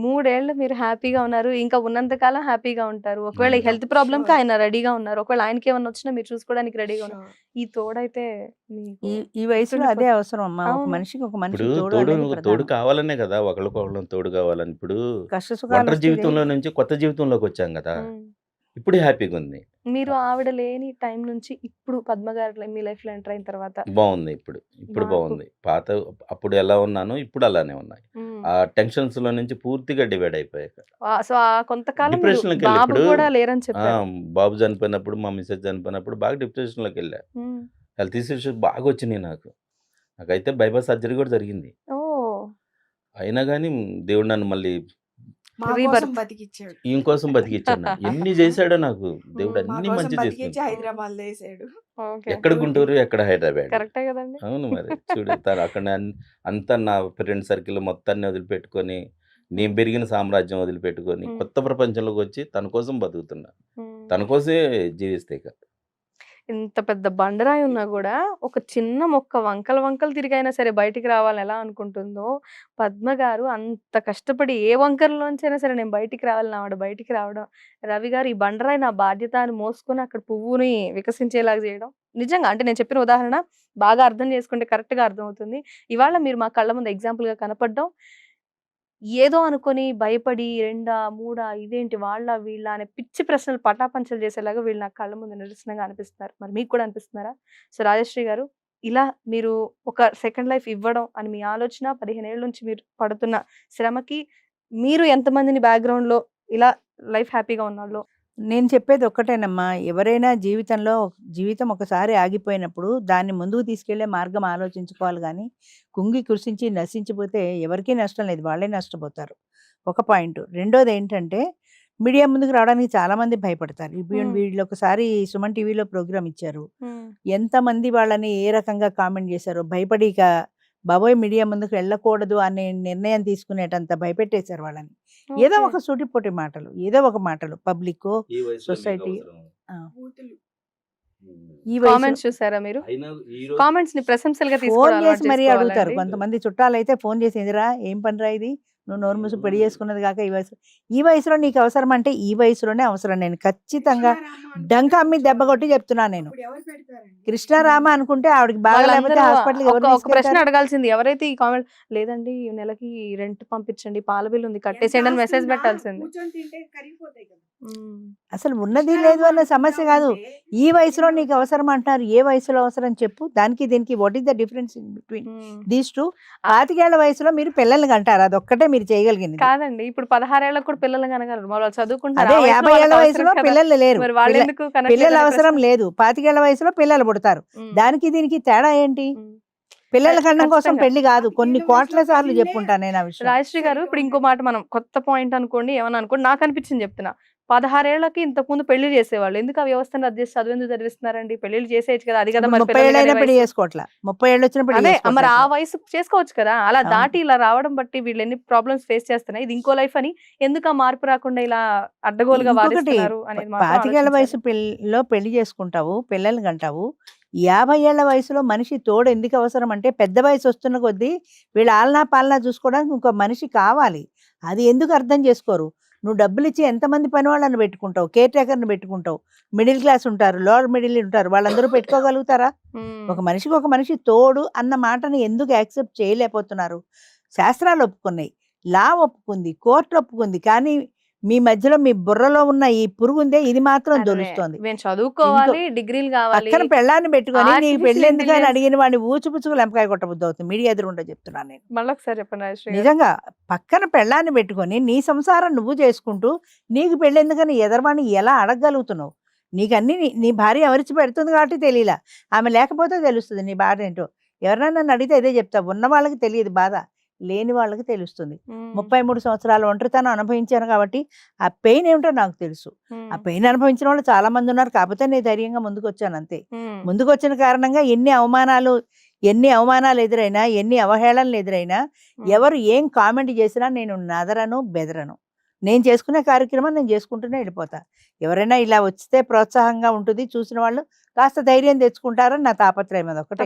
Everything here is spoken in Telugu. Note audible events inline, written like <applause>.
మూడేళ్ళు మీరు హ్యాపీగా ఉన్నారు. ఇంకా ఉన్నంత కాలం హ్యాపీగా ఉంటారు. ఒకవేళ. హెల్త్ ప్రాబ్లమ్కి. ఆయన రెడీగా ఉన్నారు. ఒకవేళ ఆయనకి ఏమన్నా వచ్చినా మీరు చూసుకోవడానికి రెడీగా ఉన్నారు. ఈ తోడైతే ఈ వయసులో అదే అవసరం అమ్మా. ఒక. మనిషికి ఒక మనిషి తోడు తోడు. కావాలనే కదా. ఒకళ్ళకొకళ్ళం తోడు కావాలని. ఇప్పుడు కష్ట జీవితంలో నుంచి కొత్త జీవితంలోకి వచ్చాం కదా. ఇప్పుడు హ్యాపీగా ఉంది. మీరు ఆవిడ లేని టైం నుంచి ఇప్పుడు పద్మ గారు మీ లైఫ్లో ఎంటర్ అయిన తర్వాత బాగుంది ఇప్పుడు. ఇప్పుడు బాగుంది. పాత అప్పుడు ఎలా ఉన్నానో ఇప్పుడు అలానే ఉన్నాయి. ఆ టెన్షన్స్లో నుంచి పూర్తిగా డివైడ్ అయిపోయాక. సో కొంతకాలం బాబు చనిపోయినప్పుడు మా మిస్సెస్ చనిపోయినప్పుడు బాగా డిప్రెషన్లోకి వెళ్ళా. హెల్త్ ఇష్యూస్ బాగా వచ్చినాయి నాకు. నాకైతే బైపాస్ సర్జరీ కూడా జరిగింది. అయినా కానీ దేవుడు నన్ను మళ్ళీ. కోసం బతికిచ్చాడు. ఈయన కోసం బతికిచ్చాడు. <laughs> ఎన్ని చేశాడో నాకు దేవుడు అన్ని కోసం మంచి చేస్తున్నాడు హైదరాబాద్లో వేసాడు. ఓకే ఎక్కడ గుంటూరు ఎక్కడ హైదరాబాద్? కరెక్టే కదండి. అవును మరి. చూడు <laughs> తను అక్కడ అంతా నా ఫ్రెండ్ సర్కిల్ మొత్తాన్ని వదిలిపెట్టుకొని నేను పెరిగిన సామ్రాజ్యం వదిలిపెట్టుకొని. కొత్త ప్రపంచంలోకి వచ్చి తన కోసం బతుకుతున్నా. తన కోసమే జీవిస్తే ఇక. ఇంత పెద్ద బండరాయి ఉన్నా కూడా ఒక చిన్న మొక్క వంకల వంకలు తిరిగైనా సరే బయటికి రావాలని ఎలా అనుకుంటుందో పద్మ గారు అంత కష్టపడి ఏ వంకరలోంచైనా సరే నేను బయటికి రావాలని ఆవిడ బయటికి రావడం రవి గారు ఈ బండరాయి నా బాధ్యత అని మోసుకొని అక్కడ పువ్వుని వికసించేలాగా చేయడం నిజంగా అంటే నేను చెప్పిన ఉదాహరణ బాగా అర్థం చేసుకుంటే correct గా అర్థమవుతుంది. ఇవాళ మీరు మా కళ్ళ ముందు example గా కనపడడం ఏదో అనుకొని భయపడి రెండా మూడా ఇదేంటి వాళ్ళ వీళ్ళ అనే పిచ్చి ప్రశ్నలు పటాపంచలు చేసేలాగా వీళ్ళు నాకు కళ్ళ ముందు నిరసనగా అనిపిస్తున్నారు. మరి మీకు కూడా అనిపిస్తున్నారా? సో రాజశ్రీ గారు ఇలా మీరు ఒక సెకండ్ లైఫ్ ఇవ్వడం అని మీ ఆలోచన పదిహేను ఏళ్ళ నుంచి మీరు పడుతున్న శ్రమకి మీరు ఎంతమందిని బ్యాక్గ్రౌండ్లో లో ఇలా లైఫ్ హ్యాపీగా ఉన్నాళ్ళు నేను చెప్పేది ఒక్కటేనమ్మా. ఎవరైనా జీవితంలో జీవితం ఒకసారి ఆగిపోయినప్పుడు దాన్ని ముందుకు తీసుకెళ్ళే మార్గం ఆలోచించుకోవాలి కానీ కుంగి కృషించి నశించిపోతే ఎవరికీ నష్టం లేదు. వాళ్ళే నష్టపోతారు. ఒక పాయింట్. రెండోది ఏంటంటే మీడియా ముందుకు రావడానికి చాలా మంది భయపడతారు. ఇప్పుడు. వీళ్ళు ఒకసారి సుమన్ టీవీలో ప్రోగ్రామ్ ఇచ్చారు. ఎంతమంది వాళ్ళని ఏ రకంగా కామెంట్ చేశారో భయపడి ఇక బాబోయ్! మీడియా ముందుకు వెళ్ళకూడదు అనే నిర్ణయం తీసుకునేటంత భయపెట్టేశారు వాళ్ళని. ఏదో. ఒక సూటిపోటి మాటలు ఏదో ఒక మాటలు పబ్లిక్. బూతులు ఈ కామెంట్స్ చూసారా మీరు? కామెంట్స్ని ప్రశంసలుగా ఫోన్ చేసి మరీ అడుగుతారు. కొంతమంది చుట్టాలు అయితే ఫోన్ చేసి ఎదురా ఏం పనిరా ఇది? నువ్వు నోరు మూసి పెళ్ళి చేసుకున్నది కాక ఈ వయసు ఈ వయసులో నీకు అవసరం అంటే ఈ వయసులోనే అవసరం. నేను ఖచ్చితంగా డంక అమ్మి దెబ్బ కొట్టి చెప్తున్నాను నేను. కృష్ణారామ అనుకుంటే ఆవిడకి బాగా లేకపోతే హాస్పిటల్ ఒక ప్రశ్న అడగాల్సింది. ఎవరైతే ఈ కామెంట్ లేదండి ఈ నెలకి రెంట్ పంపించండి పాల బిల్ ఉంది కట్టేసేయండి అని మెసేజ్ పెట్టాల్సింది. అసలు ఉన్నది లేదు అన్న సమస్య కాదు. ఈ వయసులో నీకు అవసరం అంటున్నారు ఏ వయసులో అవసరం చెప్పు. దానికి దీనికి what is the difference in between. These two పాతికేళ్ళ వయసులో మీరు పిల్లల్ని కంటారు. అదొక్కటే మీరు చేయగలిగింది. కాదండి. ఇప్పుడు పదహారేళ్ళకి కూడా పిల్లలు కనగలరు. మరి వాళ్ళు చదువుకుంటారు అదే యాభై అవసరం వయసులో. పిల్లలు లేరు. పిల్లల అవసరం? లేదు. పాతికేళ్ళ వయసులో పిల్లలు పుడతారు. దానికి దీనికి తేడా ఏంటి. పిల్లల కన్నం కోసం. పెళ్ళి కాదు. కొన్ని కోట్ల సార్లు. చెప్పుకుంటాను నేను ఆ విషయం. రాజశ్రీ గారు ఇప్పుడు ఇంకో మాట మనం కొత్త పాయింట్ అనుకోండి ఏమన్నా అనుకోండి నాకు అనిపించింది చెప్తున్నా. పదహారేళ్ళకి ఇంతకు ముందు పెళ్ళి చేసేవాళ్ళు ఎందుకు ఆ వ్యవస్థను రద్దు చేసి చదువు ఎందుకు చదివిస్తున్నారండి పెళ్ళిళ్ళు చేసేయచ్చు కదా అది కదా మరి పిల్లలు పెళ్ళి. చేసుకోవట్లా ముప్పై ఏళ్ళు పెళ్ళి అదే మరి ఆ. వయసు చేసుకోవచ్చు కదా అలా. దాటి ఇలా రావడం బట్టి వీళ్ళు ఎన్ని ప్రాబ్లమ్స్ ఫేస్ చేస్తున్నాయి ఇది ఇంకో లైఫ్ అని ఎందుకు ఆ మార్పు రాకుండా ఇలా అడ్డగోలుగా వాదిస్తున్నారు అనేది పాతికేళ్ళ వయసు. పిల్లలో పెళ్ళి చేసుకుంటావు పిల్లల్ని కంటావు యాభై ఏళ్ళ వయసులో మనిషి తోడు ఎందుకు అవసరం అంటే పెద్ద వయసు వస్తున్న కొద్దీ వీళ్ళ ఆలనా పాలనా చూసుకోవడానికి ఇంకో మనిషి కావాలి అది ఎందుకు అర్థం చేసుకోరు నువ్వు డబ్బులు ఇచ్చి ఎంతమంది పని వాళ్ళని పెట్టుకుంటావు? కేర్ టేకర్ని పెట్టుకుంటావు? మిడిల్ క్లాస్ ఉంటారు లోవర్ మిడిల్ ఉంటారు వాళ్ళందరూ <laughs> పెట్టుకోగలుగుతారా. ఒక మనిషికి ఒక మనిషి తోడు అన్న మాటని ఎందుకు యాక్సెప్ట్ చేయలేకపోతున్నారు? శాస్త్రాలు ఒప్పుకున్నాయి లా ఒప్పుకుంది కోర్టు ఒప్పుకుంది కానీ మీ మధ్యలో మీ బుర్రలో ఉన్న ఈ పురుగుందే ఇది మాత్రం మేము చదువుకోవాలి డిగ్రీలు కావాలి. పక్కన పెళ్ళాన్ని పెట్టుకొని Artificial పెళ్ళి ఎందుకని. అడిగిన వాడిని ఊచుపుచ్చుకు లెంపకాయ కొట్టబుద్ధి అవుతుంది. మీడియా ఎదురుండా చెప్తున్నాను నేను. మళ్ళీ ఒకసారి చెప్పండి. నిజంగా పక్కన పెళ్ళాన్ని పెట్టుకొని నీ సంసారం నువ్వు చేసుకుంటూ నీకు పెళ్ళి ఎందుకని ఎదరవాణి ఎలా అడగగలుగుతున్నావు? నీకు అన్ని నీ- నీ భార్య ఎవరిచి పెడుతుంది కాబట్టి తెలియలా. ఆమె లేకపోతే తెలుస్తుంది నీ బాధ ఏంటో. ఎవరైనా నన్ను అడిగితే ఇదే చెప్తా. ఉన్న వాళ్ళకి తెలియదు బాధ. లేని వాళ్ళకి తెలుస్తుంది. ముప్పై మూడు సంవత్సరాల ఒంటరితనం అనుభవించాను కాబట్టి ఆ పెయిన్ ఏమిటో నాకు తెలుసు. ఆ పెయిన్ అనుభవించిన వాళ్ళు చాలా మంది ఉన్నారు కాకపోతే నేను ధైర్యంగా ముందుకు వచ్చాను అంతే. ముందుకు వచ్చిన కారణంగా ఎన్ని అవమానాలు ఎన్ని అవమానాలు ఎదురైనా ఎన్ని అవహేళనలు ఎదురైనా. ఎవరు ఏం కామెంట్ చేసినా నేను నదరను బెదరను నేను చేసుకునే కార్యక్రమం నేను చేసుకుంటూనే వెళ్ళిపోతా ఎవరైనా ఇలా వస్తే ప్రోత్సాహంగా ఉంటుంది చూసిన వాళ్ళు కాస్త ధైర్యం తెచ్చుకుంటారని నా తాపత్రయం అదొకటే